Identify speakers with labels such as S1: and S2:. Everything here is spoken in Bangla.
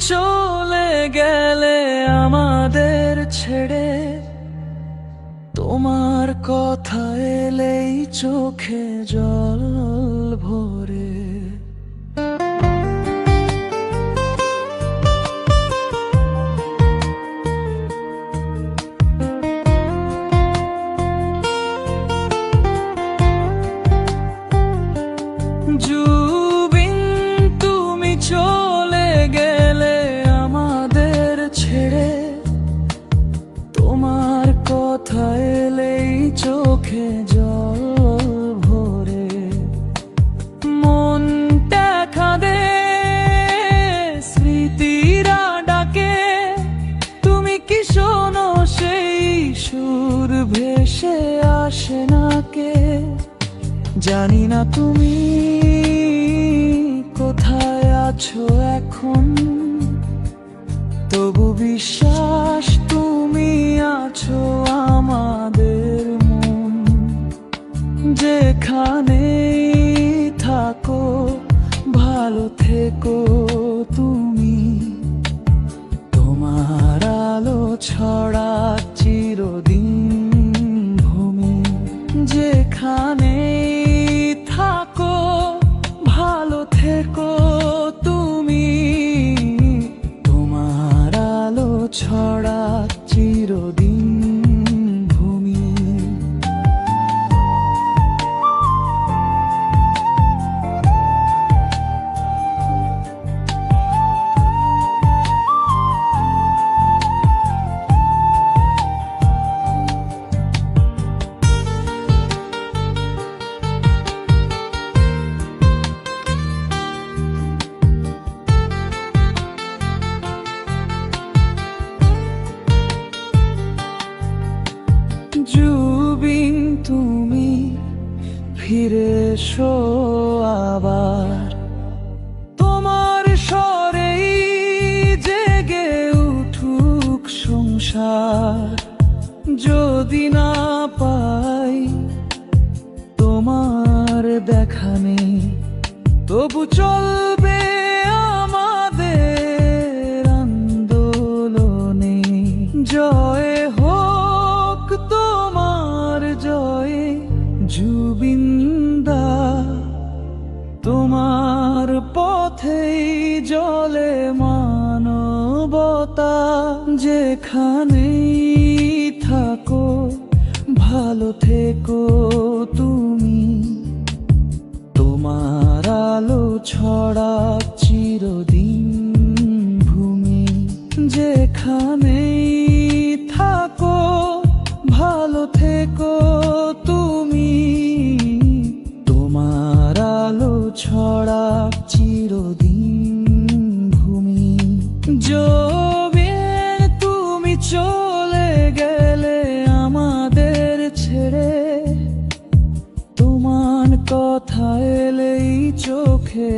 S1: চলে গেলে আমাদের ছেড়ে তোমার কথা এলেই চোখে জল ভরে আসে না কে জানি না তুমি কোথায় আছো এখন। তবু বিশ্বাস তুমি আছো আমাদের মন। যেখানে থাকো, ভালো থেকো তুমি। তোমার আলো ছড়া ছড়া জুবিন তুমি, ফিরে এসো আবার। তোমার স্বরেই জেগে উঠুক সংসার। যদি না পাই তোমার দেখা নেই, তবু চলবে আমাদের আন্দোলনে। জয় তোমার পথেই জলে মানবতা, যেখানেই থাকো, ভালো থেকো তুমি। তোমার আলো ছড়া চিরদিন ভূমি, যেখানেই কথা এলেই চোখে